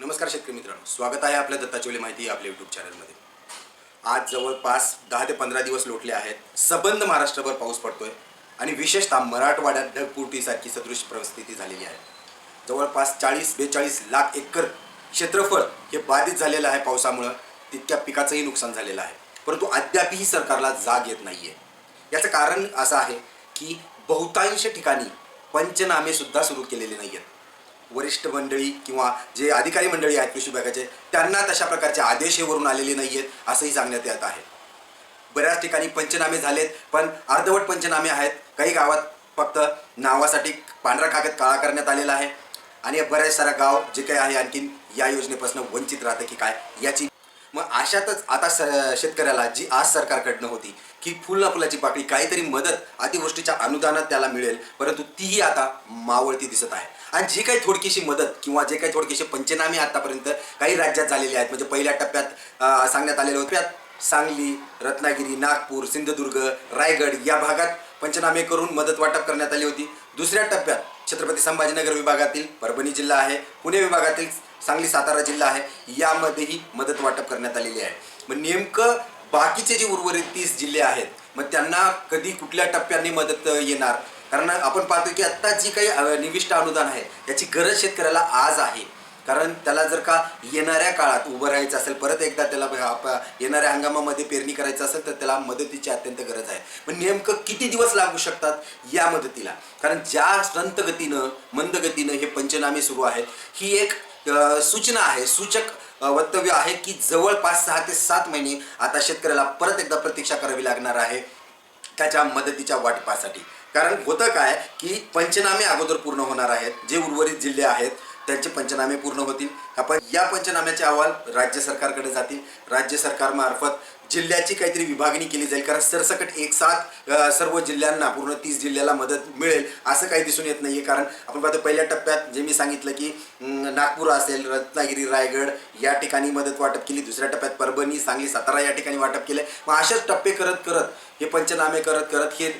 नमस्कार शेतकरी मित्रांनो. स्वागत आहे आपल्या दत्ताचोली माहिती आपल्या युट्यूब चॅनलमध्ये आज जवळपास दहा ते पंधरा दिवस लोटले आहेत. सबंध महाराष्ट्रभर पाऊस पडतोय आणि विशेषतः मराठवाड्यात ढगफुटीसारखी सदृश परिस्थिती झालेली आहे. जवळपास चाळीस बेचाळीस लाख एकर क्षेत्रफळ हे बाधित झालेलं आहे पावसामुळं. तितक्या पिकाचंही नुकसान झालेलं आहे. परंतु अद्यापही सरकारला जाग येत नाही आहे याचं कारण असं आहे की बहुतांश ठिकाणी पंचनामे सुद्धा सुरू केलेले नाही आहेत वरिष्ठ मंडळी किंवा जे अधिकारी मंडळी आहेत कृषी विभागाचे त्यांना तशा प्रकारचे आदेश हे वरून आलेले नाही आहेत असंही सांगण्यात येत आहे. बऱ्याच ठिकाणी पंचनामे झालेत पण अर्धवट पंचनामे आहेत. काही गावात फक्त नावासाठी पांढरा कागद काळा करण्यात आलेला आहे. आणि बऱ्याच सारा गाव जे काही आहे आणखीन या योजनेपासून वंचित राहतं की काय याची मग अशातच आता स शेतकऱ्याला जी आज सरकारकडनं होती की फुल फुलाची पाकळी काहीतरी मदत अतिवृष्टीच्या अनुदानात त्याला मिळेल परंतु तीही आता मावळती दिसत आहे. आणि जी काही थोडकीशी मदत किंवा जे काही थोडकीशी पंचनामे आतापर्यंत काही राज्यात झालेले आहेत म्हणजे पहिल्या टप्प्यात सांगण्यात आलेले होते. त्यात सांगली रत्नागिरी नागपूर सिंधुदुर्ग रायगड या भागात पंचनामे करून मदत वाटप करण्यात आली होती. दुसऱ्या टप्प्यात छत्रपती संभाजीनगर विभागातील परभणी जिल्हा आहे पुणे विभागातील सांगली सातारा जिल्हा आहे यामध्येही मदत वाटप करण्यात आलेली आहे. मग नेमकं बाकीचे जे उर्वरित तीस जिल्हे आहेत मग त्यांना कधी कुठल्या टप्प्याने मदत येणार? कारण आपण पाहतो की आत्ता जी काही निविष्ट अनुदान आहे याची गरज शेतकऱ्याला आज आहे. कारण त्याला जर का येणाऱ्या काळात उभं राहायचं असेल परत एकदा त्याला येणाऱ्या हंगामामध्ये पेरणी करायचं असेल तर त्याला मदतीची अत्यंत गरज आहे. पण नेमकं किती दिवस लागू शकतात या मदतीला? कारण ज्या संत गतीनं मंद गतीनं हे पंचनामे सुरू आहेत ही एक सूचना आहे सूचक वक्तव्य आहे की जवळपास सहा ते सात महिने आता शेतकऱ्याला परत एकदा प्रतीक्षा करावी लागणार आहे त्याच्या मदतीच्या वाटपासाठी. कारण होतं काय की पंचनामे अगोदर पूर्ण होणार आहेत जे उर्वरित जिल्हे आहेत त्यांचे पंचनामे पूर्ण होतील. आपण या पंचनाम्याचे अहवाल राज्य सरकारकडे जातील. राज्य सरकारमार्फत जिल्ह्याची काहीतरी विभागणी केली जाईल. कारण सरसकट एक साथ सर्व जिल्ह्यांना पूर्ण तीस जिल्ह्याला मदत मिळेल असं काही दिसून येत नाही आहे कारण आपण पाहतो पहिल्या टप्प्यात जे मी सांगितलं की नागपूर असेल रत्नागिरी रायगड या ठिकाणी मदत वाटप केली. दुसऱ्या टप्प्यात परभणी सांगली सातारा या ठिकाणी वाटप केले. मग अशाच टप्पे करत करत हे पंचनामे करत करत हे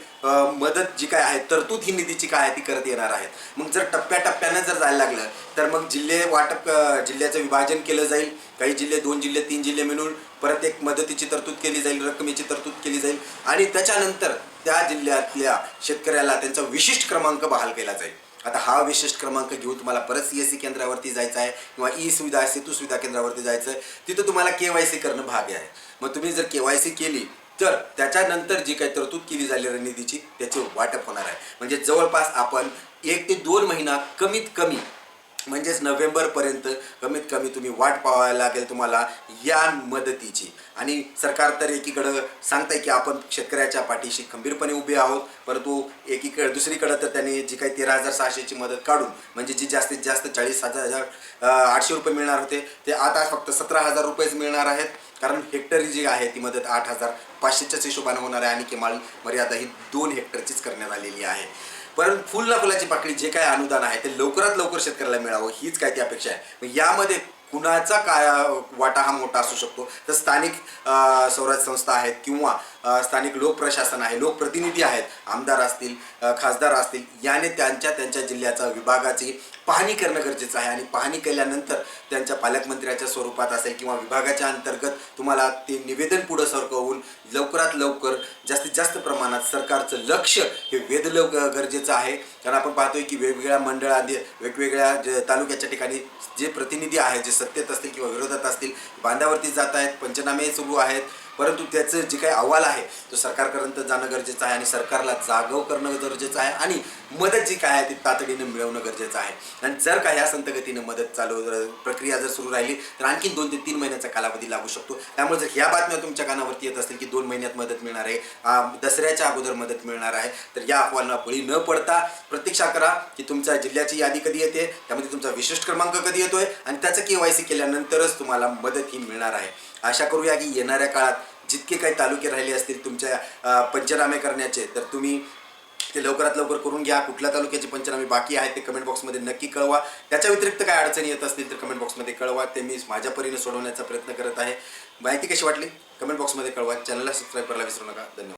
मदत जी काय आहे तरतूद ही निधीची काय आहे ती करत येणार आहेत. मग जर टप्प्याटप्प्यानं जर जायला लागलं तर मग जिल्हे वाटप जिल्ह्याचं विभाजन केलं जाईल. काही जिल्हे दोन जिल्हे तीन जिल्हे मिळून परत एक मदतीची तरतूद केली जाईल रकमेची तरतूद केली जाईल आणि त्याच्यानंतर त्या जिल्ह्यातल्या शेतकऱ्याला त्यांचा विशिष्ट क्रमांक बहाल केला जाईल. आता हा विशिष्ट क्रमांक घेऊन तुम्हाला परत सी एस सी केंद्रावरती जायचं आहे किंवा ई सुविधा सेतू सुविधा केंद्रावरती जायचं आहे. तिथं तुम्हाला के वाय सी करणं भाग आहे. मग तुम्ही जर के वाय सी केली तर त्याच्यानंतर जी काही तरतूद केली झालेली निधीची त्याचे वाटप होणार आहे. म्हणजे जवळपास आपण एक ते दोन महिना कमीत कमी म्हणजेच नोव्हेंबरपर्यंत कमीत कमी तुम्ही वाट पाहायला लागेल तुम्हाला या मदतीची. आणि सरकार तर एकीकडं सांगताय की आपण शेतकऱ्याच्या पाठीशी खंबीरपणे उभे आहोत परंतु एकीकडे दुसरीकडं तर त्यांनी जी काही तेरा हजार सहाशेची मदत काढून म्हणजे जी जास्तीत जास्त चाळीस हजार आठशे रुपये मिळणार होते ते आता फक्त सतरा हजार रुपयेच मिळणार आहेत. कारण हेक्टरी जी आहे ती मदत आठ हजार पाचशेच्याच हिशोबाने होणार आहे. आणि किमान मर्यादा ही दोन हेक्टरचीच करण्यात आलेली आहे. परंतु फुल ना फुलाची पाकळी जे काय अनुदान आहे ते लवकरात लवकर शेतकऱ्याला मिळावं हीच काय ती अपेक्षा आहे. यामध्ये कुणाचा काय वाटा हा मोठा असू शकतो? तर स्थानिक स्वराज्य संस्था आहेत किंवा स्थानिक लोकप्रशासन आहे लोकप्रतिनिधी आहेत आमदार असतील खासदार असतील याने त्यांच्या त्यांच्या जिल्ह्याचा विभागाची पाहणी करणं गरजेचं आहे आणि पाहणी केल्यानंतर त्यांच्या पालकमंत्र्याच्या स्वरूपात असेल किंवा विभागाच्या अंतर्गत तुम्हाला ते निवेदन पुढं सरकवून लवकरात लवकर जास्तीत जास्त प्रमाणात सरकारचं लक्ष हे वेधलं गरजेचं आहे. कारण आपण पाहतोय की वेगवेगळ्या मंडळांनी वेगवेगळ्या तालुक्याच्या ठिकाणी जे प्रतिनिधी आहेत जे सत्तेत असतील किंवा विरोधात असतील बांधावरती जात आहेत पंचनामे सुरू आहेत. परंतु त्याचं जे काही अहवाल आहे तो सरकारपर्यंत जाणं गरजेचं आहे आणि सरकारला जागव करणं गरजेचं आहे आणि मदत जी काय आहे ती तातडीनं मिळवणं गरजेचं आहे. आणि जर का ह्या संतगतीनं मदत चालू प्रक्रिया जर सुरू राहिली तर आणखी दोन ते तीन महिन्याचा कालावधी लागू शकतो. त्यामुळे जर ह्या बातम्या तुमच्या कानावरती येत असतील की दोन महिन्यात मदत मिळणार आहे दसऱ्याच्या अगोदर मदत मिळणार आहे तर या अहवालांना बळी न पडता प्रतीक्षा करा की तुमच्या जिल्ह्याची यादी कधी येते त्यामध्ये तुमचा विशिष्ट क्रमांक कधी येतोय आणि त्याचं के वाय सी केल्यानंतरच तुम्हाला मदत ही मिळणार आहे. आशा करूया की येणाऱ्या काळात जितके काही तालुके राहिले असतील तुमच्या पंचनामे करण्याचे तर तुम्ही ते लवकरात लवकर करून घ्या. कुठल्या तालुक्याचे पंचनामे बाकी आहेत ते कमेंट बॉक्समध्ये नक्की कळवा. त्याच्या व्यतिरिक्त काय अडचणी येत असतील तर कमेंट बॉक्समध्ये कळवा. ते मी माझ्या परीने सोडवण्याचा प्रयत्न करत आहे. माहिती कशी वाटली? कमेंट बॉक्समध्ये कळवा. चॅनलला सबस्क्राईब करायला विसरू नका. धन्यवाद.